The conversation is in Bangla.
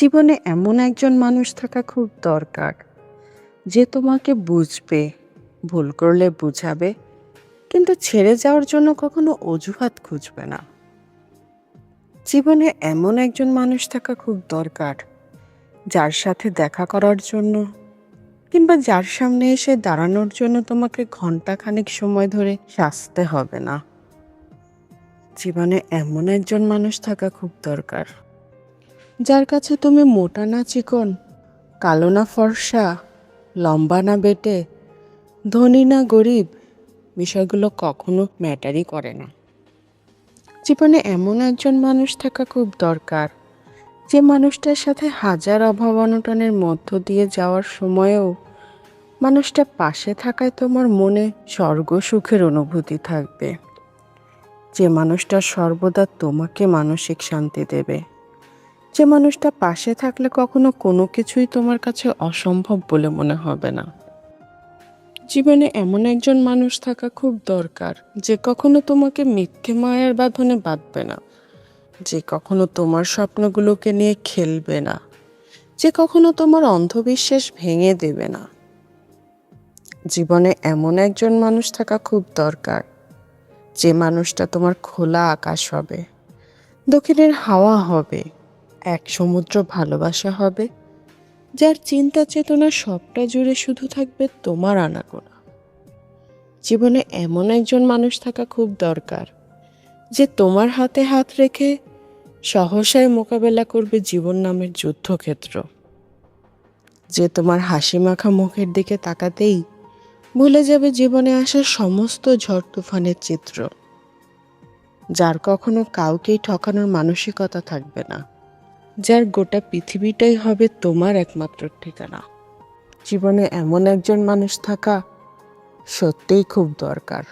জীবনে এমন একজন মানুষ থাকা খুব দরকার, যে তোমাকে বুঝবে, ভুল করলে বুঝাবে, কিন্তু ছেড়ে যাওয়ার জন্য কখনো অজুহাত খুঁজবে না। জীবনে এমন একজন মানুষ থাকা খুব দরকার, যার সাথে দেখা করার জন্য কিংবা যার সামনে এসে দাঁড়ানোর জন্য তোমাকে ঘন্টাখানেক সময় ধরে সাজতে হবে না। জীবনে এমন একজন মানুষ থাকা খুব দরকার। যার কাছে তুমি মোটা না চিকন, কালো না ফর্সা, লম্বা না বেটে, ধনী না গরিব, বিষয়গুলো কখনো ম্যাটারই করে না। জীবনে এমন একজন মানুষ থাকা খুব দরকার, যে মানুষটার সাথে হাজার অভাব অনটনের মধ্য দিয়ে যাওয়ার সময়েও মানুষটা পাশে থাকায় তোমার মনে স্বর্গ সুখের অনুভূতি থাকবে। যে মানুষটা সর্বদা তোমাকে মানসিক শান্তি দেবে। যে মানুষটা পাশে থাকলে কখনো কোনো কিছুই তোমার কাছে অসম্ভব বলে মনে হবে না। জীবনে এমন একজন মানুষ থাকা খুব দরকার, যে কখনো তোমাকে মিথ্যে মায়ের বাঁধনে বাঁধবে না, যে কখনো তোমার স্বপ্নগুলোকে নিয়ে খেলবে না, যে কখনো তোমার অন্ধবিশ্বাস ভেঙে দেবে না। জীবনে এমন একজন মানুষ থাকা খুব দরকার, যে মানুষটা তোমার খোলা আকাশ হবে, দক্ষিণের হাওয়া হবে এক সমুদ্র ভালোবাসা হবে, যার চিন্তা চেতনা সবটা জুড়ে শুধু থাকবে তোমার আনাগোনা। জীবনে এমন একজন মানুষ থাকা খুব দরকার, যে তোমার হাতে হাত রেখে সহসায় মোকাবেলা করবে জীবন নামের যুদ্ধক্ষেত্র। যে তোমার হাসি মাখা মুখের দিকে তাকাতেই ভুলে যাবে জীবনে আসা সমস্ত ঝড় তুফানের চিত্র, যার কখনো কাউকেই ঠকানোর মানসিকতা থাকবে না। যার গোটা পৃথিবীটাই হবে তোমার একমাত্র ঠিকানা। জীবনে এমন একজন মানুষ থাকা সত্যিই খুব দরকার।